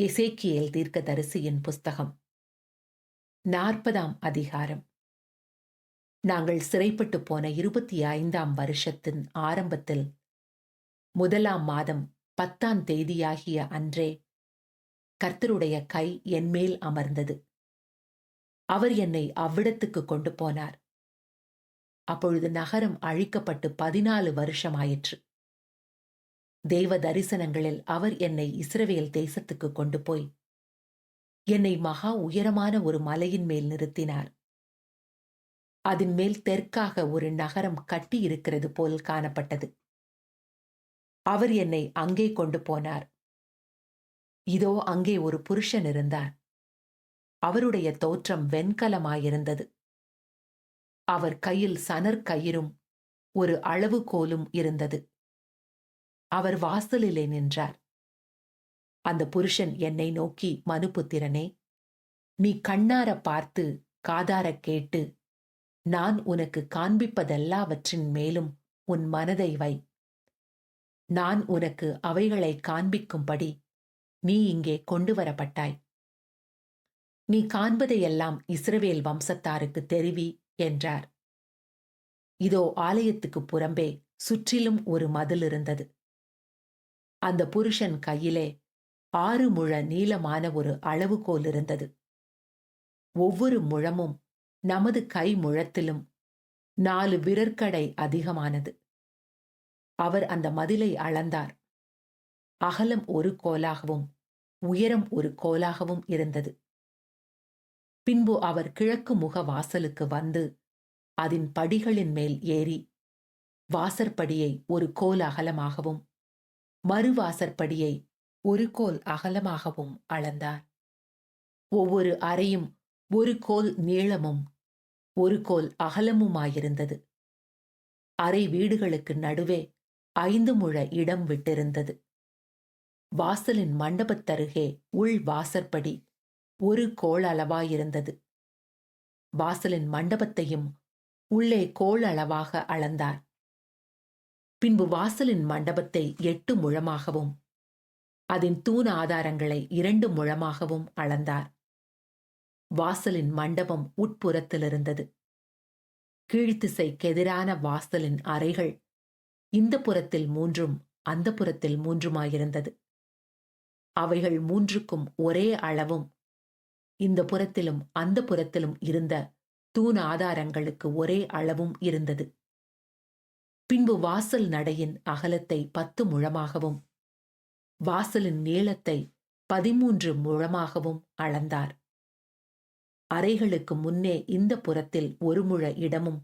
இசைக்கியல் தீர்க்கதரிசியின் புஸ்தகம். நாற்பதாம் அதிகாரம். நாங்கள் சிறைப்பட்டு போன இருபத்தி ஐந்தாம் வருஷத்தின் ஆரம்பத்தில் முதலாம் மாதம் பத்தாம் தேதியாகிய அன்றே கர்த்தருடைய கை என்மேல் அமர்ந்தது. அவர் என்னை அவ்விடத்துக்கு கொண்டு போனார். அப்பொழுது நகரம் அழிக்கப்பட்டு பதினாலு வருஷமாயிற்று. தெய்வ தரிசனங்களில் அவர் என்னை இஸ்ரவேல் தேசத்துக்கு கொண்டு போய் என்னை மகா உயரமான ஒரு மலையின் மேல் நிறுத்தினார். அதன் மேல் தெற்காக ஒரு நகரம் கட்டி இருக்கிறது போல் காணப்பட்டது. அவர் என்னை அங்கே கொண்டு போனார். இதோ அங்கே ஒரு புருஷன் இருந்தார். அவருடைய தோற்றம் வெண்கலமாயிருந்தது. அவர் கையில் சனர் கயிறும் ஒரு அளவுகோலும் இருந்தது. அவர் வாசலிலே நின்றார். அந்த புருஷன் என்னை நோக்கி மனுபுத்திரனே நீ கண்ணார பார்த்து காதார கேட்டு நான் உனக்கு காண்பிப்பதெல்லாவற்றின் மேலும் உன் மனதை வை. நான் உனக்கு அவைகளை காண்பிக்கும்படி நீ இங்கே கொண்டு வரப்பட்டாய் நீ காண்பதையெல்லாம் இஸ்ரவேல் வம்சத்தாருக்கு தெரிவி என்றார். இதோ ஆலயத்துக்கு புறம்பே சுற்றிலும் ஒரு மதில் இருந்தது. அந்த புருஷன் கையிலே ஆறு முழ நீளமான ஒரு அளவுகோல் இருந்தது. ஒவ்வொரு முழமும் நமது கை முழத்திலும் நாலு விரற்கடை அதிகமானது. அவர் அந்த மதிலை அளந்தார். அகலம் ஒரு கோலாகவும் உயரம் ஒரு கோலாகவும் இருந்தது. பின்பு அவர் கிழக்கு முக வாசலுக்கு வந்து அதன் படிகளின் மேல் ஏறி வாசற்படியை ஒரு கோல் அகலமாகவும் மறுவாசற்படியை ஒரு கோல் அகலமாகவும் அளந்தார். ஒவ்வொரு அறையும் ஒரு கோல் நீளமும் ஒரு கோல் அகலமுமாயிருந்தது. அறை வீடுகளுக்கு நடுவே ஐந்து முழ இடம் விட்டிருந்தது. வாசலின் மண்டபத்தருகே உள் வாசற்படி ஒரு கோள் அளவாயிருந்தது. வாசலின் மண்டபத்தையும் உள்ளே கோள் அளவாக அளந்தார். பின்பு வாசலின் மண்டபத்தை எட்டு முழமாகவும் அதன் தூண் ஆதாரங்களை இரண்டு முழமாகவும் அளந்தார். வாசலின் மண்டபம் உட்புறத்திலிருந்தது. கீழ்த்திசைக்கெதிரான வாசலின் அறைகள் இந்த புறத்தில் மூன்றும் அந்த புறத்தில் மூன்றுமாயிருந்தது. அவைகள் மூன்றுக்கும் ஒரே அளவும் இந்த புறத்திலும் அந்த புறத்திலும் இருந்த தூண் ஆதாரங்களுக்கு ஒரே அளவும் இருந்தது. பின்பு வாசல் நடையின் அகலத்தை பத்து முழமாகவும் வாசலின் நீளத்தை பதிமூன்று முழமாகவும் அளந்தார். அறைகளுக்கு முன்னே இந்த புறத்தில் ஒரு முழ இடமும்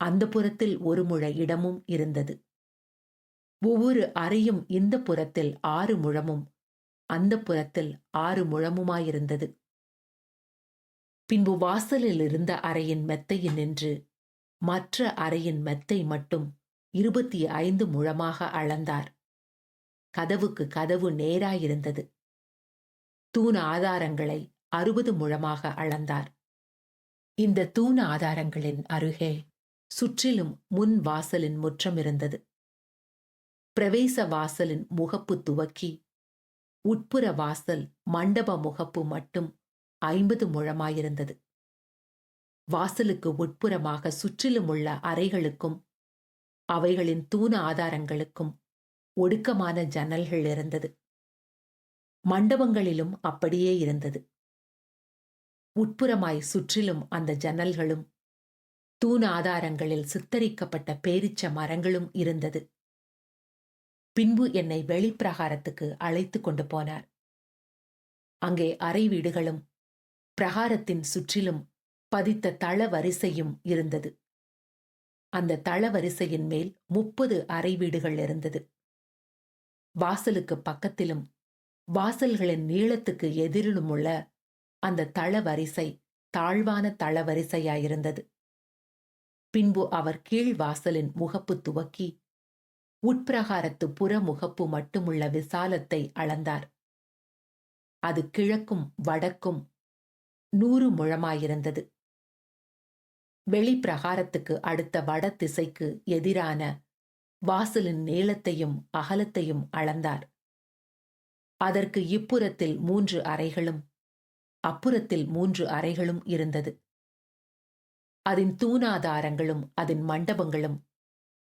அந்த புறத்தில் ஒரு முழ இடமும் இருந்தது. ஒவ்வொரு அறையும் இந்த புறத்தில் ஆறு முழமும் அந்த புறத்தில் ஆறு முழமுமாயிருந்தது. பின்பு வாசலில் இருந்த அறையின் மெத்தையில் நின்று மற்ற அறையின் மெத்தை மட்டும் இருபத்தி ஐந்து முழமாக அளந்தார். கதவுக்கு கதவு நேராயிருந்தது. தூண் ஆதாரங்களை அறுபது முழமாக அளந்தார். இந்த தூண் ஆதாரங்களின் அருகே சுற்றிலும் முன் வாசலின் முற்றம் இருந்தது பிரவேச வாசலின் முகப்பு துவக்கி உட்புற வாசல் மண்டப முகப்பு மட்டும் ஐம்பது முழமாயிருந்தது. வாசலுக்கு உட்புறமாக சுற்றிலும் உள்ள அறைகளுக்கும் அவைகளின் தூண ஆதாரங்களுக்கும் ஒடுக்கமான ஜன்னல்கள் இருந்தது. மண்டபங்களிலும் அப்படியே இருந்தது. உட்புறமாய் சுற்றிலும் அந்த ஜன்னல்களும் தூண ஆதாரங்களில் சித்தரிக்கப்பட்ட பேரிச்ச மரங்களும் இருந்தது. பின்பு என்னை வெளிப்பிரகாரத்துக்கு அழைத்து கொண்டு போனார். அங்கே அறை வீடுகளும் பிரகாரத்தின் சுற்றிலும் பதித்த தளவரிசையும் இருந்தது. அந்த தளவரிசையின் மேல் முப்பது அறை வீடுகள் இருந்தது. வாசலுக்கு பக்கத்திலும் வாசல்களின் நீளத்துக்கு எதிரிலும் உள்ள அந்த தளவரிசை தாழ்வான தளவரிசையாயிருந்தது. பின்பு அவர் கீழ் வாசலின் முகப்பு துவக்கி உட்பிரகாரத்து புற முகப்பு மட்டுமுள்ள விசாலத்தை அளந்தார். அது கிழக்கும் வடக்கும் நூறு முழமாயிருந்தது. வெளிப்பிரகாரத்துக்கு அடுத்த வட திசைக்கு எதிரான வாசலின் நீளத்தையும் அகலத்தையும் அளந்தார். அதற்கு இப்புறத்தில் மூன்று அறைகளும் அப்புறத்தில் மூன்று அறைகளும் இருந்தது. அதன் தூணாதாரங்களும் அதன் மண்டபங்களும்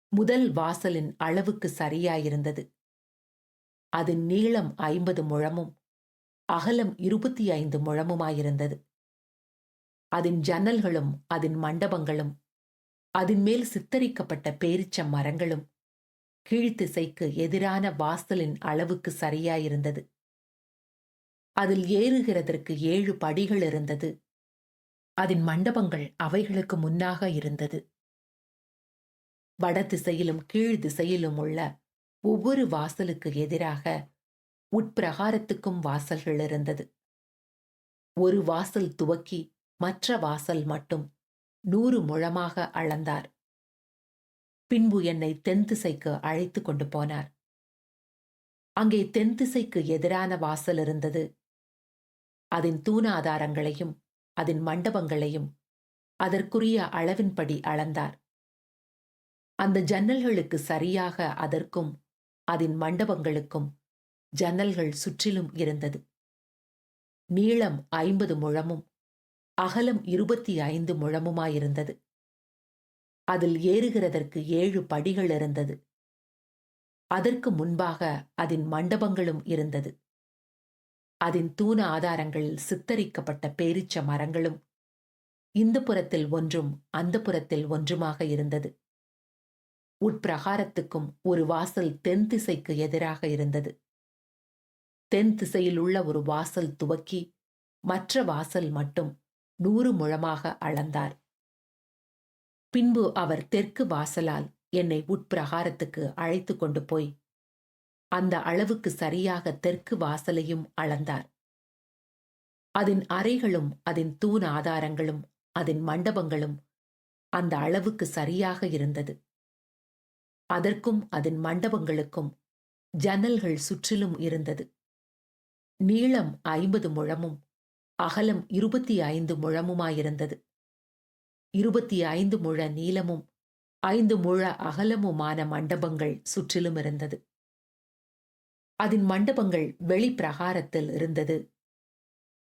முதல் வாசலின் அளவுக்கு சரியாயிருந்தது. அதன் நீளம் ஐம்பது முழமும் அகலம் இருபத்தி ஐந்து முழமுமாயிருந்தது. அதன் ஜன்னல்களும் அதன் மண்டபங்களும் அதன் மேல் சித்தரிக்கப்பட்ட பேரிச்ச மரங்களும் கீழ்த்திசைக்கு எதிரான வாசலின் அளவுக்கு சரியாயிருந்தது. அதில் ஏறுகிறதற்கு ஏழு படிகள் இருந்தது. அதன் மண்டபங்கள் அவைகளுக்கு முன்னாக இருந்தது. வடதிசையிலும் கீழ் திசையிலும் உள்ள ஒவ்வொரு வாசலுக்கு எதிராக உட்பிரகாரத்துக்கும் வாசல்கள் இருந்தது. ஒரு வாசல் துவக்கி மற்ற வாசல் மட்டும் நூறு முழமாக அளந்தார். பின்பு என்னை தென் திசைக்கு அழைத்து கொண்டு போனார். அங்கே தென் திசைக்கு எதிரான வாசல் இருந்தது. அதன் தூணாதாரங்களையும் அதன் மண்டபங்களையும் அதற்குரிய அளவின்படி அளந்தார். அந்த ஜன்னல்களுக்கு சரியாக அதற்கும் அதன் மண்டபங்களுக்கும் ஜன்னல்கள் சுற்றிலும் இருந்தது. நீளம் ஐம்பது முழமும் அகலம் இருபத்தி ஐந்து முழமுமாயிருந்தது. அதில் ஏறுகிறதற்கு ஏழு படிகள் இருந்தது. அதற்கு முன்பாக அதன் மண்டபங்களும் இருந்தது. அதன் தூண ஆதாரங்களில் சித்தரிக்கப்பட்ட பேரிச்ச மரங்களும் இந்த புறத்தில் ஒன்றும் அந்த புறத்தில் ஒன்றுமாக இருந்தது. உட்பிரகாரத்துக்கும் ஒரு வாசல் தென் திசைக்கு எதிராக இருந்தது. தென் திசையில் உள்ள ஒரு வாசல் துவக்கி மற்ற வாசல் மட்டும் நூறு முழமாக அளந்தார். பின்பு அவர் தெற்கு வாசலால் என்னை உட்பிரகாரத்துக்கு அழைத்து கொண்டு போய் அந்த அளவுக்கு சரியாக தெற்கு வாசலையும் அளந்தார். அதன் அறைகளும் அதன் தூண் ஆதாரங்களும் அதன் மண்டபங்களும் அந்த அளவுக்கு சரியாக இருந்தது. அதற்கும் அதன் மண்டபங்களுக்கும் ஜன்னல்கள் சுற்றிலும் இருந்தது. நீளம் ஐம்பது முழமும் அகலம் இருபத்தி ஐந்து முழமுமாயிருந்தது. இருபத்தி ஐந்து முழ நீளமும் ஐந்து முழ அகலமுமான மண்டபங்கள் சுற்றிலும் இருந்தது. அதன் மண்டபங்கள் வெளிப்பிரகாரத்தில் இருந்தது.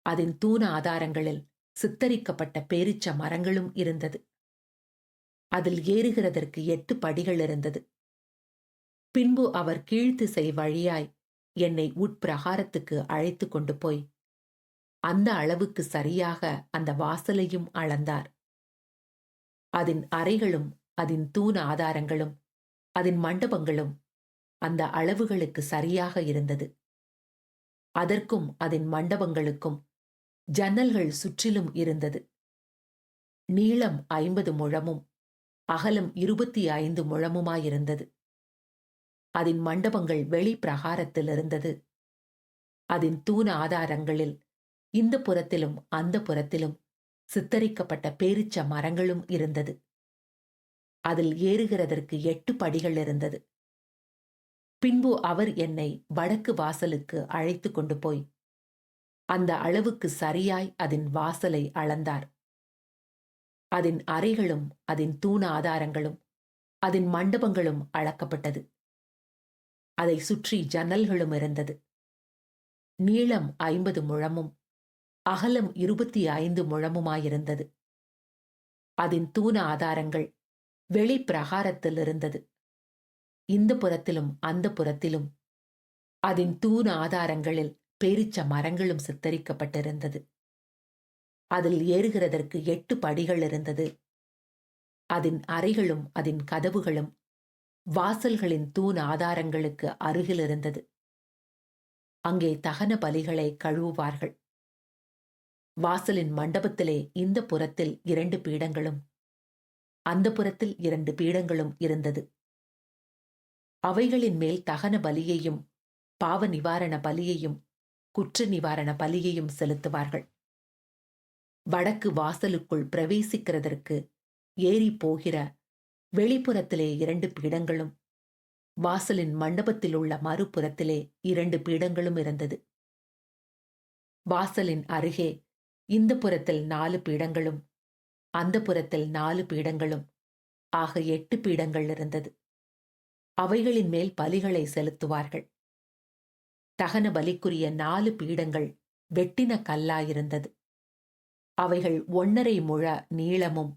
அதன் தூண ஆதாரங்களில் சித்தரிக்கப்பட்ட பேரிச்ச மரங்களும் இருந்தது. அதில் ஏறுகிறதற்கு எட்டு படிகள் இருந்தது. பின்பு அவர் கீழ்த்திசை வழியாய் என்னை உட்பிரகாரத்துக்கு அழைத்து கொண்டு போய் அந்த அளவுக்கு சரியாக அந்த வாசலையும் அளந்தார். அதன் அறைகளும் அதன் தூண் ஆதாரங்களும் அதன் மண்டபங்களும் அந்த அளவுகளுக்கு சரியாக இருந்தது. அதற்கும் அதன் மண்டபங்களுக்கும் ஜன்னல்கள் சுற்றிலும் இருந்தது. நீளம் ஐம்பது முழமும் அகலம் இருபத்தி ஐந்து முழமுமாயிருந்தது. அதன் மண்டபங்கள் வெளி பிரகாரத்தில் இருந்தது அதன் தூண ஆதாரங்களில் இந்த புறத்திலும் அந்த புறத்திலும் சித்தரிக்கப்பட்ட பேரிச்ச மரங்களும் இருந்தது. அதில் ஏறுகிறதற்கு எட்டு படிகள் இருந்தது. பின்பு அவர் என்னை வடக்கு வாசலுக்கு அழைத்து கொண்டு போய் அந்த அளவுக்கு சரியாய் அதன் வாசலை அளந்தார். அதன் அறைகளும் அதன் தூண ஆதாரங்களும் அதன் மண்டபங்களும் அளக்கப்பட்டது. அதை சுற்றி ஜன்னல்களும் இருந்தது. நீளம் ஐம்பது முழமும் அகலம் இருபத்தி ஐந்து முழமுமாயிருந்தது. அதன் தூண ஆதாரங்கள் வெளி பிரகாரத்தில் இருந்தது இந்த புறத்திலும் அந்த புறத்திலும் அதன் தூண ஆதாரங்களில் பேரிச்ச மரங்களும் சித்தரிக்கப்பட்டிருந்தது. அதில் ஏறுகிறதற்கு எட்டு படிகள் இருந்தது. அதன் அறைகளும் அதன் கதவுகளும் வாசல்களின் தூண் ஆதாரங்களுக்கு அருகில் இருந்தது அங்கே தகன பலிகளை கழுவுவார்கள். வாசலின் மண்டபத்திலே இந்த புறத்தில் இரண்டு பீடங்களும் அந்த புறத்தில் இரண்டு பீடங்களும் இருந்தது. அவைகளின் மேல் தகன பலியையும் பாவ நிவாரண பலியையும் குற்ற நிவாரண பலியையும் செலுத்துவார்கள். வடக்கு வாசலுக்குள் பிரவேசிக்கிறதற்கு ஏறி போகிற வெளிப்புறத்திலே இரண்டு பீடங்களும் வாசலின் மண்டபத்தில் உள்ள மறுபுறத்திலே இரண்டு பீடங்களும் இருந்தது. வாசலின் அருகே இந்த புறத்தில் நாலு பீடங்களும் அந்த புறத்தில் நாலு பீடங்களும் ஆக எட்டு பீடங்கள் இருந்தது. அவைகளின் மேல் பலிகளை செலுத்துவார்கள். தகன பலிக்குரிய நாலு பீடங்கள் வெட்டின கல்லாயிருந்தது. அவைகள் ஒன்னரை முழ நீளமும்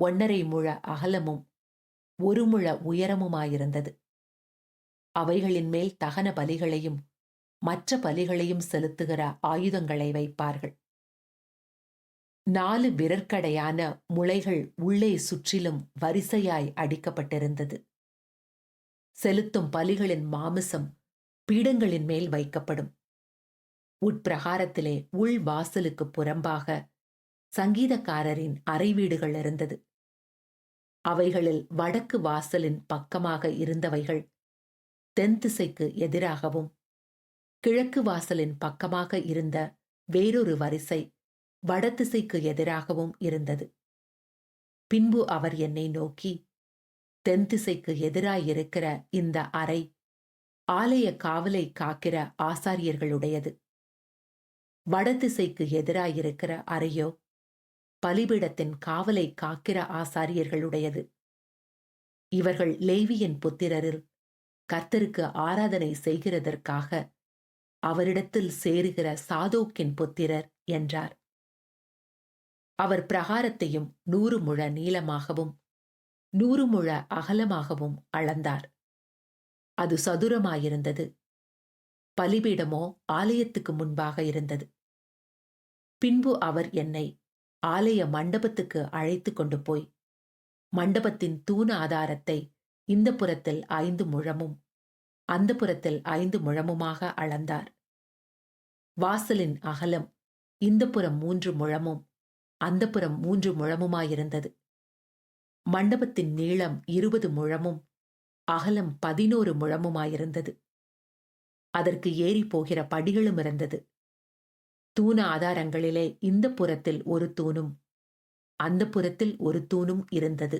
ஒன்னரை முழ அகலமும் ஒரு முழ உயரமுமாயிருந்தது. அவைகளின் மேல் தகன பலிகளையும் மற்ற பலிகளையும் செலுத்துகிற ஆயுதங்களை வைப்பார்கள். நாலு விரற்கடையான முளைகள் உள்ளே சுற்றிலும் வரிசையாய் அடிக்கப்பட்டிருந்தது. செலுத்தும் பலிகளின் மாமிசம் பீடங்களின் மேல் வைக்கப்படும். உட்பிரகாரத்திலே உள் வாசலுக்கு புறம்பாக சங்கீதக்காரரின் அறை வீடுகள் இருந்தது. அவைகளில் வடக்கு வாசலின் பக்கமாக இருந்தவைகள் தென் திசைக்கு எதிராகவும் கிழக்கு வாசலின் பக்கமாக இருந்த வேறொரு வரிசை வடதிசைக்கு எதிராகவும் இருந்தது. பின்பு அவர் என்னை நோக்கி தென் திசைக்கு எதிராயிருக்கிற இந்த அறை ஆலய காவலை காக்கிற ஆசாரியர்களுடையது. வடதிசைக்கு எதிராயிருக்கிற அறையோ பலிபீடத்தின் காவலை காக்கிற ஆசாரியர்களுடையது. இவர்கள் லேவியின் புத்திரரில் கர்த்தருக்கு ஆராதனை செய்கிறதற்காக அவரிடத்தில் சேருகிற சாதோக்கின் புத்திரர் என்றார். அவர் பிரகாரத்தையும் நூறு முழ நீளமாகவும் நூறு முழ அகலமாகவும் அளந்தார். அது சதுரமாயிருந்தது. பலிபீடமோ ஆலயத்துக்கு முன்பாக இருந்தது. பின்பு அவர் என்னை ஆலய மண்டபத்துக்கு அழைத்து கொண்டு போய் மண்டபத்தின் தூண ஆதாரத்தை இந்த புறத்தில் ஐந்து முழமும் அந்த புறத்தில் ஐந்து முழமுமாக அளந்தார். வாசலின் அகலம் இந்த புறம் மூன்று முழமும் அந்த புறம் மூன்று முழமுமாயிருந்தது. மண்டபத்தின் நீளம் இருபது முழமும் அகலம் பதினோரு முழமுமாயிருந்தது. அதற்கு ஏறி போகிற படிகளும் இருந்தது. தூண ஆதாரங்களிலே இந்த புறத்தில் ஒரு தூணும் அந்த புறத்தில் ஒரு தூணும் இருந்தது.